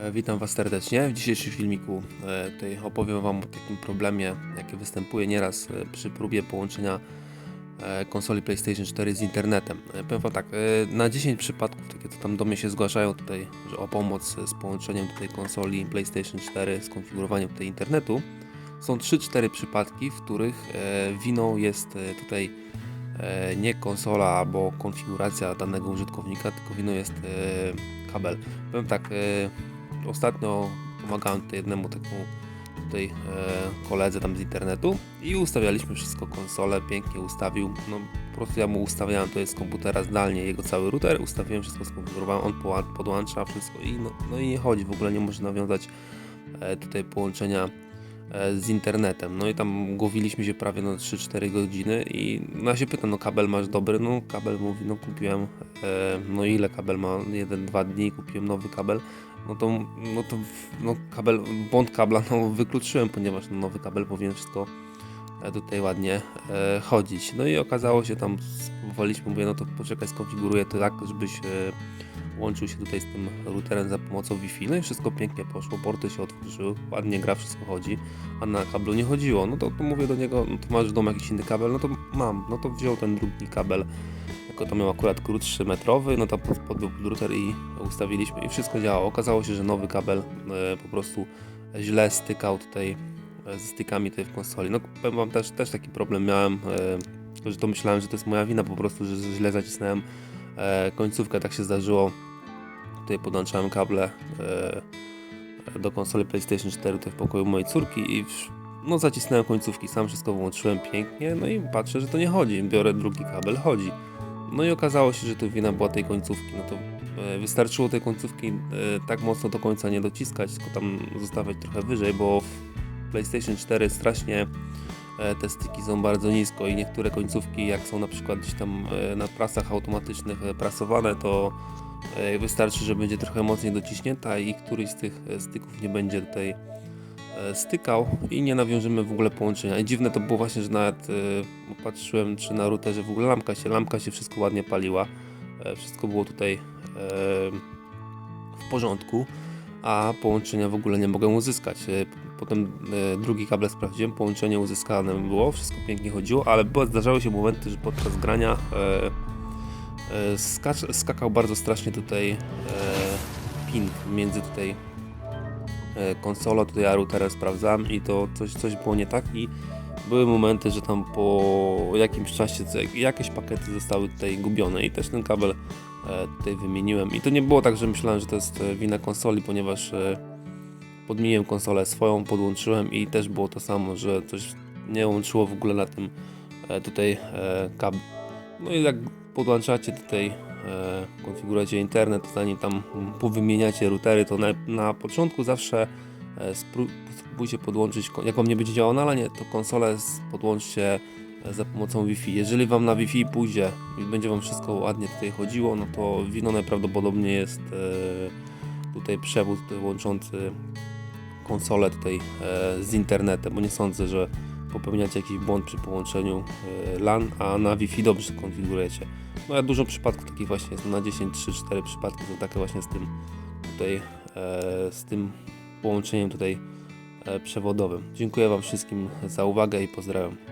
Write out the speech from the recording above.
E, Witam Was serdecznie. W dzisiejszym filmiku e, tutaj opowiem Wam o takim problemie, jaki występuje nieraz e, przy próbie połączenia konsoli PlayStation 4 z internetem. Powiem Wam tak, na 10 przypadków, takie to tam do mnie się zgłaszają tutaj, że o pomoc z połączeniem tutaj konsoli PlayStation 4 z konfigurowaniem tutaj internetu, są 3-4 przypadki, w których winą jest tutaj nie konsola albo konfiguracja danego użytkownika, tylko winą jest kabel. Powiem tak, ostatnio pomagałem tutaj jednemu takiemu tutaj e, koledze tam z internetu i ustawialiśmy wszystko, konsolę pięknie ustawił, no po prostu ja mu ustawiałem to jest komputera zdalnie jego cały router, ustawiłem wszystko, skonfigurowałem, on podłącza wszystko i no, no i nie chodzi, w ogóle nie może nawiązać e, tutaj połączenia z internetem. No i tam głowiliśmy się prawie no 3-4 godziny i no ja się pytam, no kabel masz dobry? No kabel mówi, no kupiłem, e, no ile kabel ma? 1-2 dni, kupiłem nowy kabel. No to, no to no kabel, błąd kabla no wykluczyłem, ponieważ no, nowy kabel powinien wszystko e, tutaj ładnie e, chodzić. No i okazało się tam, spróbowaliśmy, mówię, no to poczekaj, skonfiguruję to tak, żebyś e, łączył się tutaj z tym routerem za pomocą Wi-Fi. No i wszystko pięknie poszło, porty się otworzyły, ładnie gra, wszystko chodzi, a na kablu nie chodziło. No to, to mówię do niego, no to masz w domu jakiś inny kabel? No to mam, no to wziął ten drugi kabel, tylko to miał akurat krótszy metrowy, no to pod, podbił pod router i ustawiliśmy i wszystko działało. Okazało się, że nowy kabel e, po prostu źle stykał tutaj e, ze stykami tutaj w konsoli. No powiem wam też, też taki problem miałem, e, że to myślałem, że to jest moja wina po prostu, że źle zacisnąłem końcówkę, tak się zdarzyło. Tutaj podłączałem kable e, do konsoli PlayStation 4 tutaj w pokoju mojej córki i no zacisnąłem końcówki, sam wszystko włączyłem pięknie, no i patrzę, że to nie chodzi, biorę drugi kabel, chodzi. No i okazało się, że to wina była tej końcówki, no to e, wystarczyło tej końcówki e, tak mocno do końca nie dociskać, tylko tam zostawiać trochę wyżej, bo w PlayStation 4 strasznie e, te styki są bardzo nisko i niektóre końcówki, jak są na przykład gdzieś tam e, na prasach automatycznych e, prasowane, to e, wystarczy, że będzie trochę mocniej dociśnięta i któryś z tych e, styków nie będzie tutaj e, stykał i nie nawiążemy w ogóle połączenia. I dziwne to było właśnie, że nawet e, patrzyłem czy na routerze w ogóle lampka się, lampka się wszystko ładnie paliła. E, wszystko było tutaj e, w porządku, a połączenia w ogóle nie mogę uzyskać. E, Potem e, drugi kabel sprawdziłem, połączenie uzyskane było, wszystko pięknie chodziło, ale zdarzały się momenty, że podczas grania e, skakał bardzo strasznie tutaj ping między tutaj konsolą, tutaj a routerem sprawdzałem i to coś, coś było nie tak i były momenty, że tam po jakimś czasie jakieś pakiety zostały tutaj gubione i też ten kabel e, tutaj wymieniłem i to nie było tak, że myślałem, że to jest e, wina konsoli, ponieważ e, podmieniłem konsolę swoją, podłączyłem i też było to samo, że coś nie łączyło w ogóle na tym tutaj kablu. No i jak podłączacie tutaj, konfigurujecie internet, zanim tam powymieniacie routery, to na, na początku zawsze spróbujcie podłączyć, jak wam nie będzie działało na lanie, to konsolę podłączcie e, za pomocą Wi-Fi. Jeżeli wam na Wi-Fi pójdzie i będzie wam wszystko ładnie tutaj chodziło, no to winą najprawdopodobniej jest e, tutaj przewód łączący konsolę tutaj e, z internetem, bo nie sądzę, że popełniacie jakiś błąd przy połączeniu e, LAN, a na Wi-Fi dobrze konfigurujecie. No ja dużo przypadków takich właśnie jest, na 10, 3, 4 przypadki są takie właśnie z tym tutaj, e, z tym połączeniem tutaj e, przewodowym. Dziękuję Wam wszystkim za uwagę i pozdrawiam.